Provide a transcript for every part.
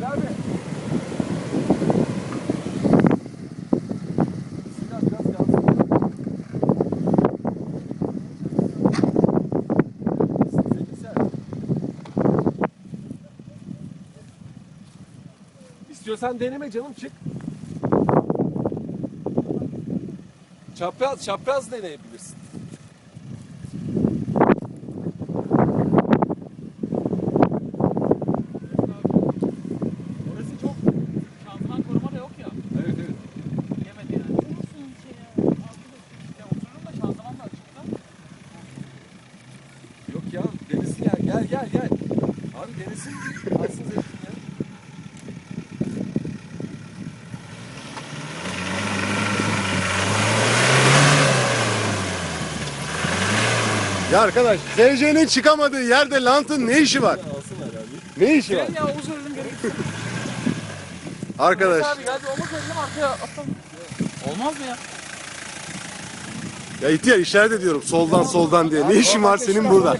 Ali abi. İstiyorsan deneme canım çık. Çapraz, çapraz deneyebilirsin. Gel gel gel. Abi denesin. Alsın zeytin ya. Ya arkadaş ZC'nin çıkamadığı yerde Lant'ın ne işi var? Alsınlar abi. Ne işi var? Ya omuz verelim gerek. Arkadaş Abi hadi omuz verelim arkaya atalım. Olmaz mı ya? Ya ihtiyar işaret ediyorum soldan soldan diye. Ne işin var senin burada?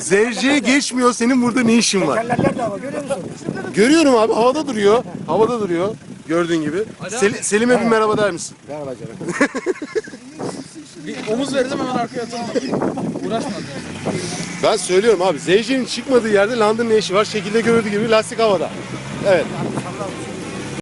ZC geçmiyor senin burada ne işin var? Tekerler de görüyor musun? Görüyorum abi havada duruyor. Havada duruyor. Gördüğün gibi. Sel- Selim'e bir merhaba der misin? Merhaba canım. Bir omuz verelim hemen arkaya atalım. Uğraşma. Ben söylüyorum abi ZC'nin çıkmadığı yerde Land'ın ne işi var? Şekilde görüldüğü gibi lastik havada. Evet.